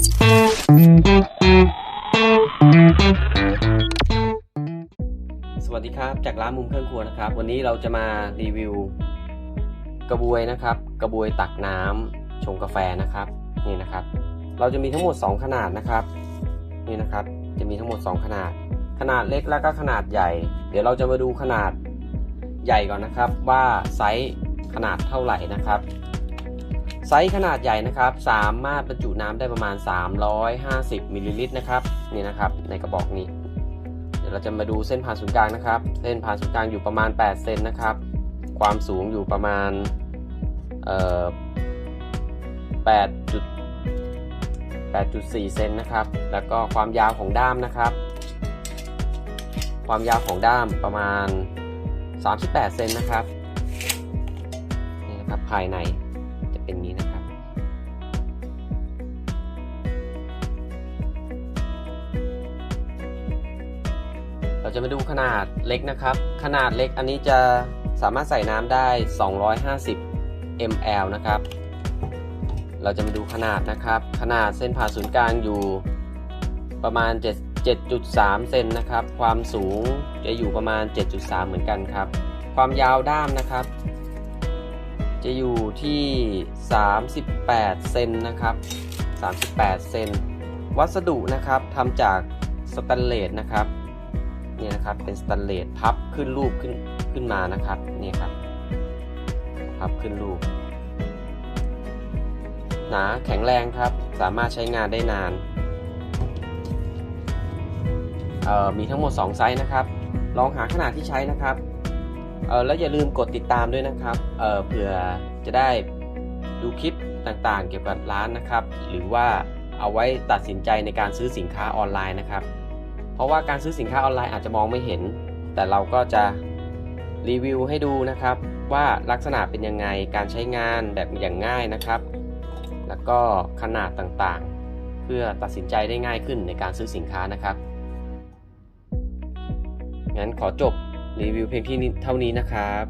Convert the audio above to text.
สวัสดีครับจากร้านมุมเครื่องครัวนะครับ วันนี้เราจะมารีวิว กระบวยนะครับ กระบวยตักน้ำชงกาแฟนะครับนี่นะครับ เราจะมีทั้งหมด 2 ขนาดนะครับนี่นะครับ จะมีทั้งหมด 2 ขนาด ขนาดเล็กแล้วก็ขนาดใหญ่ เดี๋ยวเราจะมาดูขนาดใหญ่ก่อนนะครับ ว่าไซส์ขนาดเท่าไหร่นะครับ ไซส์ขนาดใหญ่นะครับ สามารถบรรจุน้ำได้ประมาณ 350มิลลิลิตรนะครับนี่นะครับในกระบอกนี้ เดี๋ยวเราจะมาดูเส้นผ่านศูนย์กลางนะครับ เส้นผ่านศูนย์กลางอยู่ประมาณ 8 เซนนะครับ ความสูงอยู่ประมาณเอ่อ8จุด8.4 เซนนะครับ แล้วก็ความยาวของด้ามนะครับ ความยาวของด้ามประมาณ 38 เซนนะครับ นี่นะครับภายใน เป็นนี้นะครับ เราจะมาดูขนาดเล็กนะครับ ขนาดเล็กอันนี้จะสามารถใส่น้ำได้ 250 ml นะครับ เราจะมาดูขนาดนะครับ ขนาดเส้นผ่าศูนย์กลางอยู่ประมาณ 7 7.3 เซนนะครับ ความสูงจะอยู่ประมาณ 7.3 เหมือนกันครับ ความยาวด้ามนะครับ จะอยู่ที่ 38 เซนนะครับ 38 เซน วัสดุนะครับทำจากสแตนเลสนะครับนี่นะครับ เป็นสแตนเลสพับขึ้นรูปขึ้นขึ้นมานะครับ นี่ครับ พับขึ้นรูป หนาแข็งแรงครับ สามารถใช้งานได้นานเอ่อมีทั้งหมด 2 ไซส์นะครับ ลองหาขนาดที่ใช้นะครับ เออแล้วอย่าลืมกดติดตามด้วยนะครับเออเผื่อจะได้ดูคลิปต่างๆ เกี่ยวกับร้านนะครับ หรือว่าเอาไว้ตัดสินใจในการซื้อสินค้าออนไลน์นะครับ เพราะว่าการซื้อสินค้าออนไลน์อาจจะมองไม่เห็น แต่เราก็จะรีวิวให้ดูนะครับ ว่าลักษณะเป็นยังไงการใช้งานแบบอย่างง่ายนะครับ แล้วก็ขนาดต่างๆ เพื่อตัดสินใจได้ง่ายขึ้นในการซื้อสินค้านะครับงั้นขอจบ รีวิวเพียงที่นี้เท่านี้นะครับ